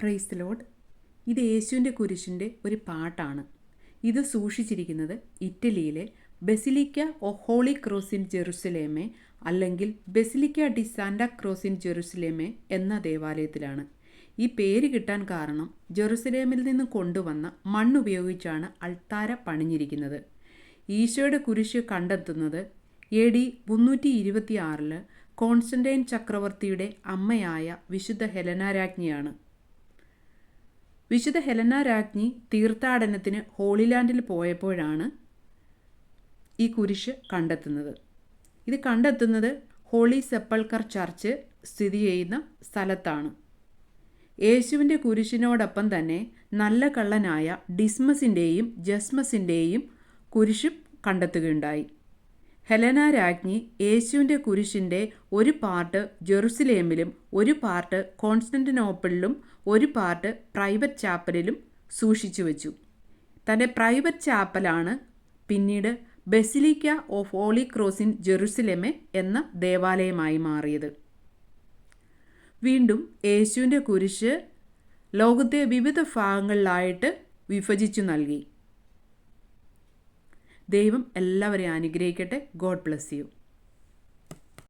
Price load ഇത് യേശുവിന്റെ കുരിശിന്റെ ഒരു പാട്ടാണ്. ഇത് സൂക്ഷിച്ചിരിക്കുന്നത് ഇറ്റലിയിലെ basilica O holy cross in ജെറുസലേമെ അല്ലെങ്കിൽ basilica di Santa cross in ജെറുസലേമെ എന്ന ദേവാലയത്തിലാണ്. ഈ പേര് കിട്ടാൻ കാരണം ജെറുസലേമിൽ നിന്ന് കൊണ്ടുവന്ന മണ്ണുപയോഗിച്ചാണ് അൾത്താര പണിഞ്ഞിരിക്കുന്നത്. ഈശോയുടെ കുരിശ് കണ്ടെത്തുന്നത് എ ഡി മുന്നൂറ്റി ഇരുപത്തിയാറിൽ കോൺസ്റ്റന്റൈൻ ചക്രവർത്തിയുടെ അമ്മയായ വിശുദ്ധ ഹെലന രാജ്ഞിയാണ് വിശുദ്ധ ഹെലന രാജ്ഞി തീർത്ഥാടനത്തിന് ഹോളിലാൻഡിൽ പോയപ്പോഴാണ് ഈ കുരിശ് കണ്ടെത്തുന്നത്. ഇത് കണ്ടെത്തുന്നത് ഹോളി സെപ്പൾക്കർ ചർച്ച് സ്ഥിതി ചെയ്യുന്ന സ്ഥലത്താണ്. യേശുവിന്റെ കുരിശിനോടൊപ്പം തന്നെ നല്ല കള്ളനായ ഡിസ്മസിന്റെയും ജസ്മസിന്റെയും കുരിശും കണ്ടെത്തുകയുണ്ടായി. ഹെലന രാജ്ഞി യേശുവിന്റെ കുരിശിന്റെ ഒരു പാർട്ട് ജെറുസലേമിലും ഒരു പാർട്ട് കോൺസ്റ്റന്റിനോപ്പിളിലും ഒരു പാർട്ട് പ്രൈവറ്റ് ചാപ്പലിലും സൂക്ഷിച്ചു വച്ചു. തന്റെ പ്രൈവറ്റ് ചാപ്പലാണ് പിന്നീട് basilica of holy cross in ജെറുസലേമെ എന്ന ദേവാലയമായി മാറിയത്. വീണ്ടും യേശുവിന്റെ കുരിശ് ലോകത്തെ വിവിധ ഭാഗങ്ങളിലായിട്ട് വിഭജിച്ചു നൽകി. ദൈവം എല്ലാവരെയും അനുഗ്രഹിക്കട്ടെ. God bless you.